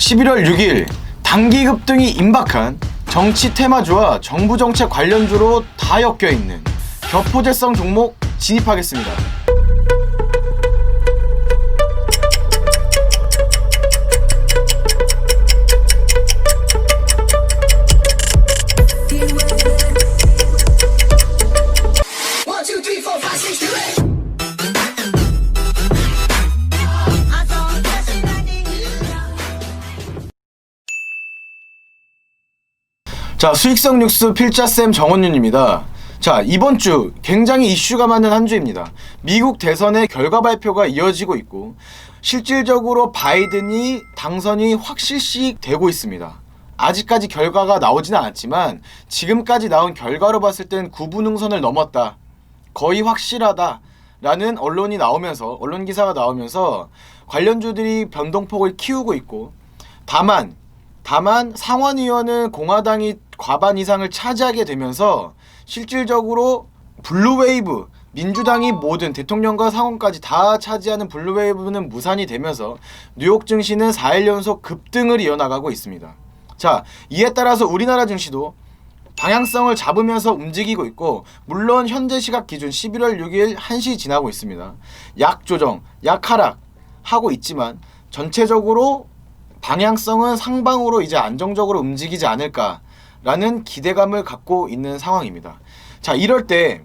11월 6일 단기 급등이 임박한 정치 테마주와 정부 정책 관련주로 다 엮여 있는 격포제성 종목 진입하겠습니다. 자, 수익성 뉴스 필자쌤 정원윤입니다. 자, 이번 주 굉장히 이슈가 많은 한 주입니다. 미국 대선의 결과 발표가 이어지고 있고, 실질적으로 바이든이 당선이 확실시 되고 있습니다. 아직까지 결과가 나오지는 않았지만, 지금까지 나온 결과로 봤을 땐 구분응선을 넘었다. 거의 확실하다. 라는 언론이 나오면서, 언론 기사가 나오면서 관련주들이 변동폭을 키우고 있고, 다만 다만 상원 의원은 공화당이 과반 이상을 차지하게 되면서 실질적으로 블루웨이브 민주당이 모든 대통령과 상원까지 다 차지하는 블루웨이브는 무산이 되면서 뉴욕 증시는 4일 연속 급등을 이어나가고 있습니다. 자, 이에 따라서 우리나라 증시도 방향성을 잡으면서 움직이고 있고 물론 현재 시각 기준 11월 6일 1시 지나고 있습니다. 약 조정, 약 하락 하고 있지만 전체적으로 방향성은 상방으로 이제 안정적으로 움직이지 않을까 라는 기대감을 갖고 있는 상황입니다. 자, 이럴 때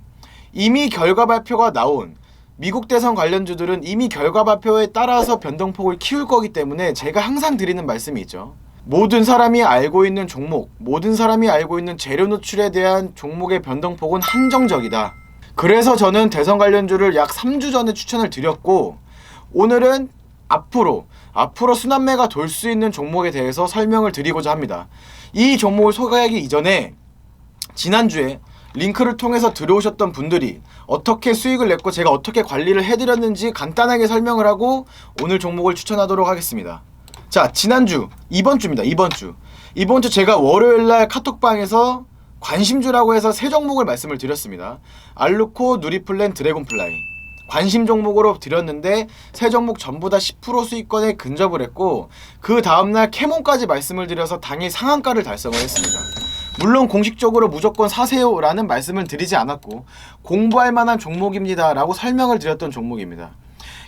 이미 결과 발표가 나온 미국 대선 관련주들은 이미 결과 발표에 따라서 변동폭을 키울 거기 때문에 제가 항상 드리는 말씀이 있죠. 모든 사람이 알고 있는 종목, 모든 사람이 알고 있는 재료 노출에 대한 종목의 변동폭은 한정적이다. 그래서 저는 대선 관련주를 약 3주 전에 추천을 드렸고 오늘은 앞으로 앞으로 순환매가 돌 수 있는 종목에 대해서 설명을 드리고자 합니다. 이 종목을 소개하기 이전에 지난주에 링크를 통해서 들어오셨던 분들이 어떻게 수익을 냈고 제가 어떻게 관리를 해드렸는지 간단하게 설명을 하고 오늘 종목을 추천하도록 하겠습니다. 자, 지난주, 이번 주입니다. 이번 주. 이번 주 제가 월요일 날 카톡방에서 관심주라고 해서 세 종목을 말씀을 드렸습니다. 알루코, 누리플랜, 드래곤플라이. 관심 종목으로 드렸는데 세 종목 전부 다 10% 수익권에 근접을 했고 그 다음날 캐몬까지 말씀을 드려서 당일 상한가를 달성을 했습니다. 물론 공식적으로 무조건 사세요라는 말씀을 드리지 않았고 공부할 만한 종목입니다라고 설명을 드렸던 종목입니다.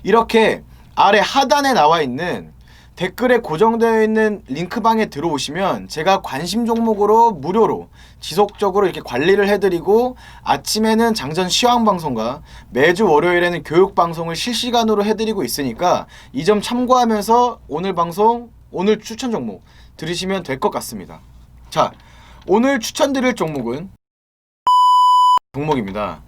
이렇게 아래 하단에 나와 있는 댓글에 고정되어 있는 링크방에 들어오시면 제가 관심 종목으로 무료로 지속적으로 이렇게 관리를 해드리고 아침에는 장전 시황 방송과 매주 월요일에는 교육 방송을 실시간으로 해드리고 있으니까 이 점 참고하면서 오늘 방송 오늘 추천 종목 들으시면 될 것 같습니다. 자, 오늘 추천드릴 종목은 종목입니다.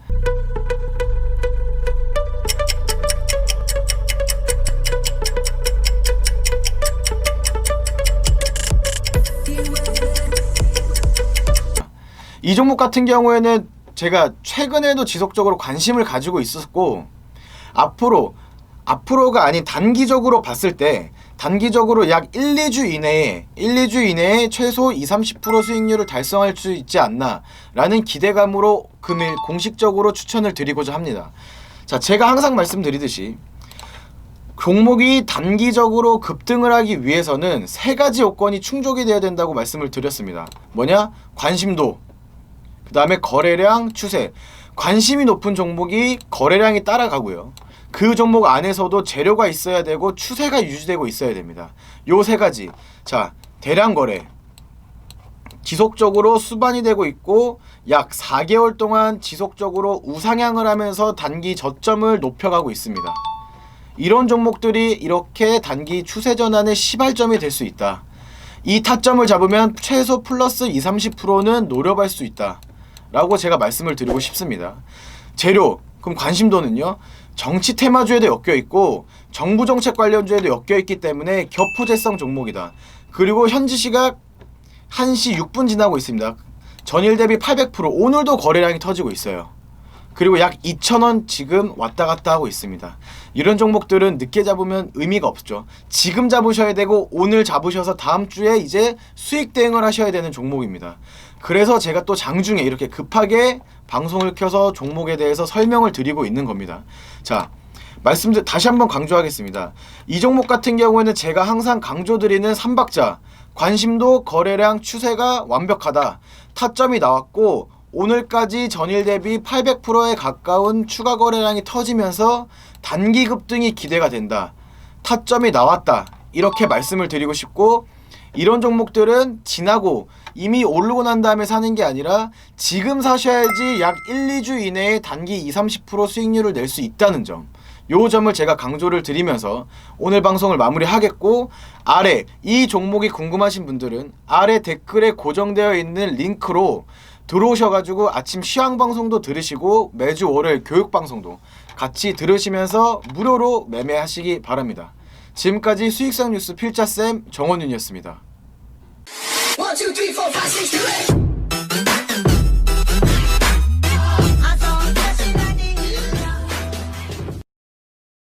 이 종목 같은 경우에는 제가 최근에도 지속적으로 관심을 가지고 있었고 앞으로 앞으로가 아닌 단기적으로 봤을 때 단기적으로 약 1, 2주 이내에 1, 2주 이내에 최소 2, 30% 수익률을 달성할 수 있지 않나라는 기대감으로 금일 공식적으로 추천을 드리고자 합니다. 자, 제가 항상 말씀드리듯이 종목이 단기적으로 급등을 하기 위해서는 세 가지 요건이 충족이 되어야 된다고 말씀을 드렸습니다. 뭐냐? 관심도, 그 다음에 거래량 추세. 관심이 높은 종목이 거래량이 따라가고요. 그 종목 안에서도 재료가 있어야 되고 추세가 유지되고 있어야 됩니다. 요 세 가지. 자, 대량 거래. 지속적으로 수반이 되고 있고 약 4개월 동안 지속적으로 우상향을 하면서 단기 저점을 높여가고 있습니다. 이런 종목들이 이렇게 단기 추세 전환의 시발점이 될 수 있다. 이 타점을 잡으면 최소 플러스 2, 30%는 노려갈 수 있다. 라고 제가 말씀을 드리고 싶습니다. 재료, 그럼 관심도는요? 정치 테마주에도 엮여 있고 정부 정책 관련주에도 엮여 있기 때문에 격포제성 종목이다. 그리고 현지 시각 1시 6분 지나고 있습니다. 전일 대비 800% 오늘도 거래량이 터지고 있어요. 그리고 약 2,000원 지금 왔다 갔다 하고 있습니다. 이런 종목들은 늦게 잡으면 의미가 없죠. 지금 잡으셔야 되고 오늘 잡으셔서 다음 주에 이제 수익 대응을 하셔야 되는 종목입니다. 그래서 제가 또 장중에 이렇게 급하게 방송을 켜서 종목에 대해서 설명을 드리고 있는 겁니다. 자, 말씀드 다시 한번 강조하겠습니다. 이 종목 같은 경우에는 제가 항상 강조드리는 삼박자 관심도 거래량 추세가 완벽하다. 타점이 나왔고 오늘까지 전일 대비 800%에 가까운 추가 거래량이 터지면서 단기 급등이 기대가 된다. 타점이 나왔다. 이렇게 말씀을 드리고 싶고 이런 종목들은 지나고 이미 오르고 난 다음에 사는 게 아니라 지금 사셔야지 약 1, 2주 이내에 단기 2, 30% 수익률을 낼 수 있다는 점. 요 점을 제가 강조를 드리면서 오늘 방송을 마무리하겠고 아래 이 종목이 궁금하신 분들은 아래 댓글에 고정되어 있는 링크로 들어오셔가지고 아침 시황 방송도 들으시고 매주 월요일 교육 방송도 같이 들으시면서 무료로 매매하시기 바랍니다. 지금까지 수익성 뉴스 필자쌤 정원윤이었습니다. One, two, three, four, five, six, seven, eight.